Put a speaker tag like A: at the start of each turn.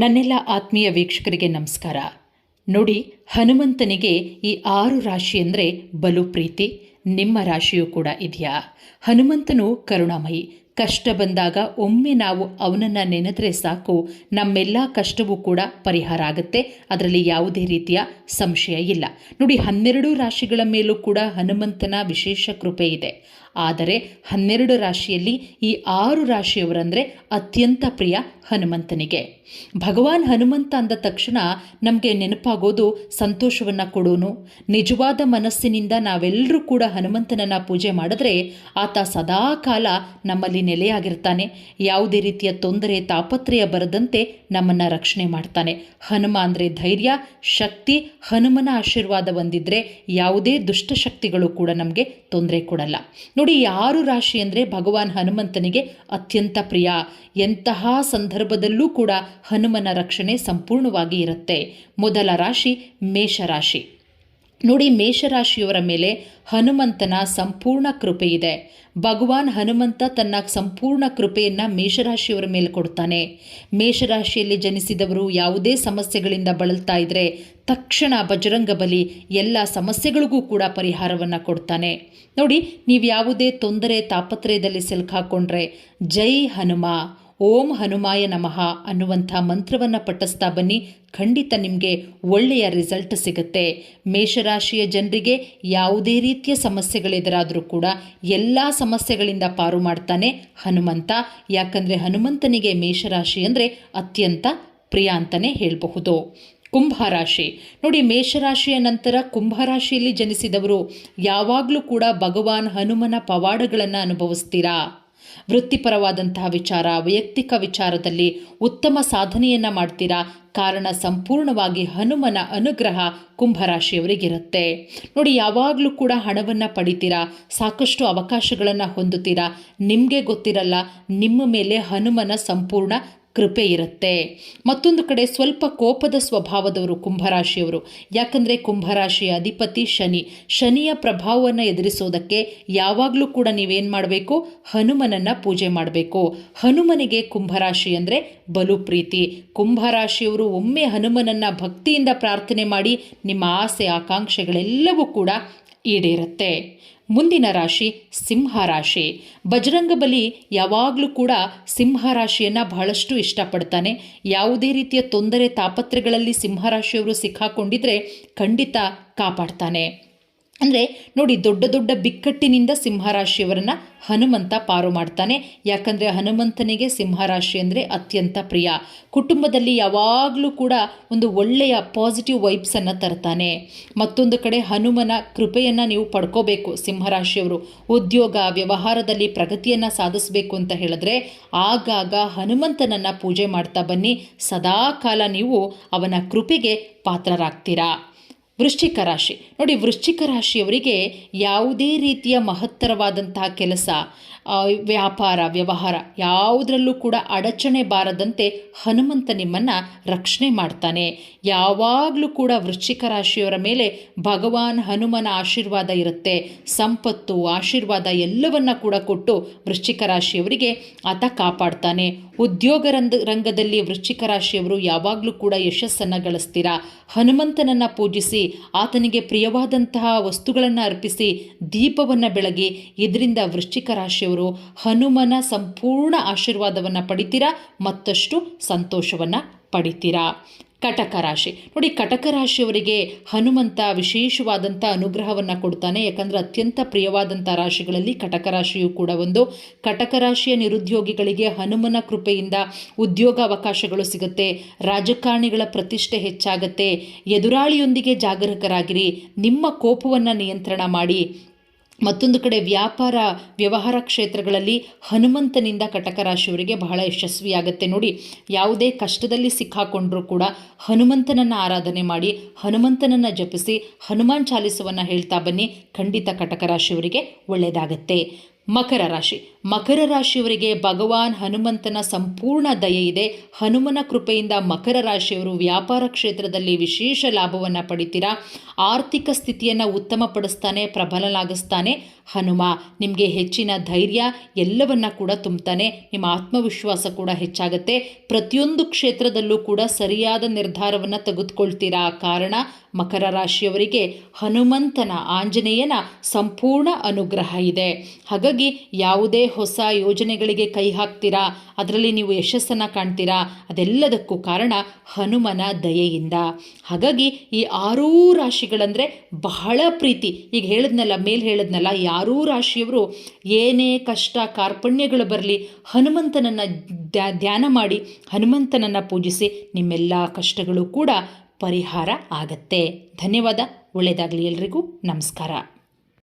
A: ನನ್ನೆಲ್ಲ ಆತ್ಮೀಯ ವೀಕ್ಷಕರಿಗೆ ನಮಸ್ಕಾರ. ನೋಡಿ, ಹನುಮಂತನಿಗೆ ಈ ಆರು ರಾಶಿ ಅಂದರೆ ಬಲು ಪ್ರೀತಿ, ನಿಮ್ಮ ರಾಶಿಯೂ ಕೂಡ ಇದೆಯಾ. ಹನುಮಂತನು ಕರುಣಾಮಯಿ ಕಷ್ಟ ಬಂದಾಗ ಒಮ್ಮೆ ನಾವು ಅವನನ್ನು ನೆನೆದ್ರೆ ಸಾಕು. ನಮ್ಮೆಲ್ಲ ಕಷ್ಟವೂ ಕೂಡ ಪರಿಹಾರ ಆಗುತ್ತೆ. ಅದರಲ್ಲಿ ಯಾವುದೇ ರೀತಿಯ ಸಂಶಯ ಇಲ್ಲ. ನೋಡಿ, ಹನ್ನೆರಡು ರಾಶಿಗಳ ಮೇಲೂ ಕೂಡ ಹನುಮಂತನ ವಿಶೇಷ ಕೃಪೆ ಇದೆ. ಆದರೆ ಹನ್ನೆರಡು ರಾಶಿಯಲ್ಲಿ ಈ ಆರು ರಾಶಿಯವರಂದರೆ ಅತ್ಯಂತ ಪ್ರಿಯ ಹನುಮಂತನಿಗೆ. ಭಗವಾನ್ ಹನುಮಂತ ಅಂದ ತಕ್ಷಣ ನಮಗೆ ನೆನಪಾಗೋದು ಸಂತೋಷವನ್ನು ಕೊಡೋನು. ನಿಜವಾದ ಮನಸ್ಸಿನಿಂದ ನಾವೆಲ್ಲರೂ ಕೂಡ ಹನುಮಂತನನ್ನು ಪೂಜೆ ಮಾಡಿದ್ರೆ ಆತ ಸದಾ ಕಾಲ ನಮ್ಮಲ್ಲಿ ನೆಲೆಯಾಗಿರ್ತಾನೆ. ಯಾವುದೇ ರೀತಿಯ ತೊಂದರೆ, ತಾಪತ್ರಯ ಬರದಂತೆ ನಮ್ಮನ್ನು ರಕ್ಷಣೆ ಮಾಡ್ತಾನೆ. ಹನುಮ ಅಂದರೆ ಧೈರ್ಯ, ಶಕ್ತಿ, ಹನುಮನ ಆಶೀರ್ವಾದ ಬಂದಿದ್ದರೆ ಯಾವುದೇ ದುಷ್ಟಶಕ್ತಿಗಳು ಕೂಡ ನಮಗೆ ತೊಂದರೆ ಕೊಡಲ್ಲ. ನೋಡಿ ಯಾರು ರಾಶಿ ಅಂದರೆ ಭಗವಾನ್ ಹನುಮಂತನಿಗೆ ಅತ್ಯಂತ ಪ್ರಿಯ. ಎಂತಹ ಸಂದರ್ಭದಲ್ಲೂ ಕೂಡ ಹನುಮನ ರಕ್ಷಣೆ ಸಂಪೂರ್ಣವಾಗಿ ಇರುತ್ತೆ. ಮೊದಲ ರಾಶಿ ಮೇಷರಾಶಿ ನೋಡಿ ಮೇಷರಾಶಿಯವರ ಮೇಲೆ ಹನುಮಂತನ ಸಂಪೂರ್ಣ ಕೃಪೆ ಇದೆ. ಭಗವಾನ್ ಹನುಮಂತ ತನ್ನ ಸಂಪೂರ್ಣ ಕೃಪೆಯನ್ನು ಮೇಷರಾಶಿಯವರ ಮೇಲೆ ಕೊಡ್ತಾನೆ ಮೇಷರಾಶಿಯಲ್ಲಿ ಜನಿಸಿದವರು ಯಾವುದೇ ಸಮಸ್ಯೆಗಳಿಂದ ಬಳಲ್ತಾ ಇದ್ದರೆ ತಕ್ಷಣ ಬಜರಂಗ ಬಲಿ ಎಲ್ಲ ಸಮಸ್ಯೆಗಳಿಗೂ ಕೂಡ ಪರಿಹಾರವನ್ನು ಕೊಡ್ತಾನೆ. ನೋಡಿ, ನೀವು ಯಾವುದೇ ತೊಂದರೆ ತಾಪತ್ರಯದಲ್ಲಿ ಸಿಲುಕಾಕೊಂಡ್ರೆ ಜೈ ಹನುಮ. ಓಂ ಹನುಮಾಯ ನಮಃ ಅನ್ನುವಂಥ ಮಂತ್ರವನ್ನು ಪಠಿಸ್ತಾ ಬನ್ನಿ. ಖಂಡಿತ ನಿಮಗೆ ಒಳ್ಳೆಯ ರಿಸಲ್ಟ್ ಸಿಗುತ್ತೆ. ಮೇಷರಾಶಿಯ ಜನರಿಗೆ ಯಾವುದೇ ರೀತಿಯ ಸಮಸ್ಯೆಗಳೆದುರಾದರೂ ಕೂಡ ಎಲ್ಲ ಸಮಸ್ಯೆಗಳಿಂದ ಪಾರು ಮಾಡ್ತಾನೆ ಹನುಮಂತ. ಯಾಕಂದರೆ ಹನುಮಂತನಿಗೆ ಮೇಷರಾಶಿ ಅಂದರೆ ಅತ್ಯಂತ ಪ್ರಿಯ ಅಂತಲೇ ಹೇಳಬಹುದು. ಕುಂಭರಾಶಿ ನೋಡಿ, ಮೇಷರಾಶಿಯ ನಂತರ ಕುಂಭರಾಶಿಯಲ್ಲಿ ಜನಿಸಿದವರು ಯಾವಾಗಲೂ ಕೂಡ ಭಗವಾನ್ ಹನುಮನ ಪವಾಡಗಳನ್ನು ಅನುಭವಿಸ್ತೀರಾ? ವೃತ್ತಿಪರವಾದಂತಹ ವಿಚಾರ, ವೈಯಕ್ತಿಕ ವಿಚಾರದಲ್ಲಿ ಉತ್ತಮ ಸಾಧನೆಯನ್ನ ಮಾಡ್ತೀರಾ? ಕಾರಣ ಸಂಪೂರ್ಣವಾಗಿ ಹನುಮನ ಅನುಗ್ರಹ ಕುಂಭರಾಶಿಯವರಿಗಿರುತ್ತೆ. ನೋಡಿ, ಯಾವಾಗಲೂ ಕೂಡ ಹಣವನ್ನು ಪಡಿತೀರಾ? ಸಾಕಷ್ಟು ಅವಕಾಶಗಳನ್ನು ಹೊಂದುತ್ತೀರಾ? ನಿಮಗೆ ಗೊತ್ತಿರಲ್ಲ, ನಿಮ್ಮ ಮೇಲೆ ಹನುಮನ ಸಂಪೂರ್ಣ ಕೃಪೆ ಇರುತ್ತೆ. ಮತ್ತೊಂದು ಕಡೆ ಸ್ವಲ್ಪ ಕೋಪದ ಸ್ವಭಾವದವರು ಕುಂಭರಾಶಿಯವರು. ಯಾಕಂದರೆ ಕುಂಭರಾಶಿಯ ಅಧಿಪತಿ ಶನಿ. ಶನಿಯ ಪ್ರಭಾವವನ್ನು ಎದುರಿಸೋದಕ್ಕೆ ಯಾವಾಗಲೂ ಕೂಡ ನೀವೇನು ಮಾಡಬೇಕು? ಹನುಮನನ್ನು ಪೂಜೆ ಮಾಡಬೇಕು. ಹನುಮನಿಗೆ ಕುಂಭರಾಶಿ ಅಂದರೆ ಬಲು ಪ್ರೀತಿ. ಕುಂಭರಾಶಿಯವರು ಒಮ್ಮೆ ಹನುಮನನ್ನು ಭಕ್ತಿಯಿಂದ ಪ್ರಾರ್ಥನೆ ಮಾಡಿ ನಿಮ್ಮ ಆಸೆ, ಆಕಾಂಕ್ಷೆಗಳೆಲ್ಲವೂ ಕೂಡ ಈಡೇರುತ್ತೆ. ಮುಂದಿನ ರಾಶಿ ಸಿಂಹ ರಾಶಿ. ಬಜರಂಗಬಲಿ ಯಾವಾಗಲೂ ಕೂಡ ಸಿಂಹ ರಾಶಿಯನ್ನು ಬಹಳಷ್ಟು ಇಷ್ಟಪಡ್ತಾನೆ. ಯಾವುದೇ ರೀತಿಯ ತೊಂದರೆ ತಾಪತ್ರೆಗಳಲ್ಲಿ ಸಿಂಹರಾಶಿಯವರು ಸಿಕ್ಕಾಕೊಂಡಿದ್ರೆ ಖಂಡಿತ ಕಾಪಾಡ್ತಾನೆ. ಅಂದರೆ ನೋಡಿ ದೊಡ್ಡ ದೊಡ್ಡ ಬಿಕ್ಕಟ್ಟಿನಿಂದ ಸಿಂಹರಾಶಿಯವರನ್ನು ಹನುಮಂತ ಪಾರು ಮಾಡ್ತಾನೆ. ಯಾಕಂದರೆ ಹನುಮಂತನಿಗೆ ಸಿಂಹರಾಶಿ ಅಂದರೆ ಅತ್ಯಂತ ಪ್ರಿಯ. ಕುಟುಂಬದಲ್ಲಿ ಯಾವಾಗಲೂ ಕೂಡ ಒಂದು ಒಳ್ಳೆಯ ಪಾಸಿಟಿವ್ ವೈಬ್ಸನ್ನು ತರ್ತಾನೆ. ಮತ್ತೊಂದು ಕಡೆ ಹನುಮನ ಕೃಪೆಯನ್ನು ನೀವು ಪಡ್ಕೋಬೇಕು ಸಿಂಹರಾಶಿಯವರು. ಉದ್ಯೋಗ, ವ್ಯವಹಾರದಲ್ಲಿ ಪ್ರಗತಿಯನ್ನು ಸಾಧಿಸಬೇಕು ಅಂತ ಹೇಳಿದ್ರೆ ಆಗಾಗ ಹನುಮಂತನನ್ನು ಪೂಜೆ ಮಾಡ್ತಾ ಬನ್ನಿ. ಸದಾಕಾಲ ನೀವು ಅವನ ಕೃಪೆಗೆ ಪಾತ್ರರಾಗ್ತೀರಾ. ವೃಶ್ಚಿಕ ರಾಶಿ. ನೋಡಿ, ವೃಶ್ಚಿಕ ರಾಶಿಯವರಿಗೆ ಯಾವುದೇ ರೀತಿಯ ಮಹತ್ತರವಾದಂತಹ ಕೆಲಸ ವ್ಯಾಪಾರ, ವ್ಯವಹಾರ ಯಾವುದರಲ್ಲೂ ಕೂಡ ಅಡಚಣೆ ಬಾರದಂತೆ ಹನುಮಂತ ನಿಮ್ಮನ್ನು ರಕ್ಷಣೆ ಮಾಡ್ತಾನೆ. ಯಾವಾಗಲೂ ಕೂಡ ವೃಶ್ಚಿಕ ರಾಶಿಯವರ ಮೇಲೆ ಭಗವಾನ್ ಹನುಮನ ಆಶೀರ್ವಾದ ಇರುತ್ತೆ. ಸಂಪತ್ತು, ಆಶೀರ್ವಾದ ಎಲ್ಲವನ್ನ ಕೂಡ ಕೊಟ್ಟು ವೃಶ್ಚಿಕ ರಾಶಿಯವರಿಗೆ ಆತ ಕಾಪಾಡ್ತಾನೆ. ಉದ್ಯೋಗ ರಂಗ ರಂಗದಲ್ಲಿ ವೃಶ್ಚಿಕ ರಾಶಿಯವರು ಯಾವಾಗಲೂ ಕೂಡ ಯಶಸ್ಸನ್ನು ಗಳಿಸ್ತೀರಾ? ಹನುಮಂತನನ್ನು ಪೂಜಿಸಿ ಆತನಿಗೆ ಪ್ರಿಯವಾದಂತಹ ವಸ್ತುಗಳನ್ನು ಅರ್ಪಿಸಿ ದೀಪವನ್ನು ಬೆಳಗಿ ಇದರಿಂದ ವೃಶ್ಚಿಕ ರಾಶಿಯವರು ಹನುಮನ ಸಂಪೂರ್ಣ ಆಶೀರ್ವಾದವನ್ನು ಪಡಿತೀರಾ? ಮತ್ತಷ್ಟು ಸಂತೋಷವನ್ನು ಪಡಿತೀರಾ? ಕಟಕ ರಾಶಿ. ನೋಡಿ, ಕಟಕ ರಾಶಿಯವರಿಗೆ ಹನುಮಂತ ವಿಶೇಷವಾದಂಥ ಅನುಗ್ರಹವನ್ನು ಕೊಡ್ತಾನೆ. ಯಾಕಂದರೆ ಅತ್ಯಂತ ಪ್ರಿಯವಾದಂಥ ರಾಶಿಗಳಲ್ಲಿ ಕಟಕ ರಾಶಿಯು ಕೂಡ ಒಂದು. ಕಟಕ ರಾಶಿಯ ನಿರುದ್ಯೋಗಿಗಳಿಗೆ ಹನುಮನ ಕೃಪೆಯಿಂದ ಉದ್ಯೋಗ ಅವಕಾಶಗಳು ಸಿಗುತ್ತೆ. ರಾಜಕಾರಣಿಗಳ ಪ್ರತಿಷ್ಠೆ ಹೆಚ್ಚಾಗತ್ತೆ. ಎದುರಾಳಿಯೊಂದಿಗೆ ಜಾಗರೂಕರಾಗಿರಿ. ನಿಮ್ಮ ಕೋಪವನ್ನು ನಿಯಂತ್ರಣ ಮಾಡಿ. ಮತ್ತೊಂದು ಕಡೆ ವ್ಯಾಪಾರ ವ್ಯವಹಾರ ಕ್ಷೇತ್ರಗಳಲ್ಲಿ ಹನುಮಂತನಿಂದ ಕಟಕ ರಾಶಿಯವರಿಗೆ ಬಹಳ ಯಶಸ್ವಿಯಾಗುತ್ತೆ ನೋಡಿ. ಯಾವುದೇ ಕಷ್ಟದಲ್ಲಿ ಸಿಕ್ಕಾಕೊಂಡರೂ ಕೂಡ ಹನುಮಂತನನ್ನು ಆರಾಧನೆ ಮಾಡಿ, ಹನುಮಂತನನ್ನು ಜಪಿಸಿ, ಹನುಮಾನ್ ಚಾಲಿಸವನ್ನು ಹೇಳ್ತಾ ಬನ್ನಿ. ಖಂಡಿತ ಕಟಕ ರಾಶಿಯವರಿಗೆ ಒಳ್ಳೆಯದಾಗತ್ತೆ ಮಕರ ರಾಶಿ. ಮಕರ ರಾಶಿಯವರಿಗೆ ಭಗವಾನ್ ಹನುಮಂತನ ಸಂಪೂರ್ಣ ದಯೆ ಇದೆ. ಹನುಮನ ಕೃಪೆಯಿಂದ ಮಕರ ರಾಶಿಯವರು ವ್ಯಾಪಾರ ಕ್ಷೇತ್ರದಲ್ಲಿ ವಿಶೇಷ ಲಾಭವನ್ನು ಪಡಿತೀರಾ? ಆರ್ಥಿಕ ಸ್ಥಿತಿಯನ್ನು ಉತ್ತಮಪಡಿಸ್ತಾನೆ, ಪ್ರಬಲನಾಗಿಸ್ತಾನೆ ಹನುಮ. ನಿಮಗೆ ಹೆಚ್ಚಿನ ಧೈರ್ಯ ಎಲ್ಲವನ್ನ ಕೂಡ ತುಂಬುತ್ತಾನೆ ನಿಮ್ಮ ಆತ್ಮವಿಶ್ವಾಸ ಕೂಡ ಹೆಚ್ಚಾಗುತ್ತೆ. ಪ್ರತಿಯೊಂದು ಕ್ಷೇತ್ರದಲ್ಲೂ ಕೂಡ ಸರಿಯಾದ ನಿರ್ಧಾರವನ್ನು ತೆಗೆದುಕೊಳ್ತೀರಾ? ಕಾರಣ ಮಕರ ರಾಶಿಯವರಿಗೆ ಹನುಮಂತನ ಆಂಜನೇಯನ ಸಂಪೂರ್ಣ ಅನುಗ್ರಹ ಇದೆ. ಹಾಗಾಗಿ ಯಾವುದೇ ಹೊಸ ಯೋಜನೆಗಳಿಗೆ ಕೈ ಹಾಕ್ತೀರಾ? ಅದರಲ್ಲಿ ನೀವು ಯಶಸ್ಸನ್ನು ಕಾಣ್ತೀರಾ? ಅದೆಲ್ಲದಕ್ಕೂ ಕಾರಣ ಹನುಮನ ದಯೆಯಿಂದ. ಹಾಗಾಗಿ ಈ ಆರೂ ರಾಶಿಗಳಂದರೆ ಬಹಳ ಪ್ರೀತಿ. ಈಗ ಹೇಳಿದ್ನಲ್ಲ, ಮೇಲೆ ಹೇಳಿದ್ನಲ್ಲ ಯಾರೂ ರಾಶಿಯವರು ಏನೇ ಕಷ್ಟ ಕಾರ್ಪಣ್ಯಗಳು ಬರಲಿ, ಹನುಮಂತನನ್ನು ಧ್ಯಾನ ಮಾಡಿ, ಹನುಮಂತನನ್ನು ಪೂಜಿಸಿ ನಿಮ್ಮೆಲ್ಲ ಕಷ್ಟಗಳು ಕೂಡ ಪರಿಹಾರ ಆಗತ್ತೆ. ಧನ್ಯವಾದ. ಒಳ್ಳೆಯದಾಗಲಿ ಎಲ್ರಿಗೂ. ನಮಸ್ಕಾರ.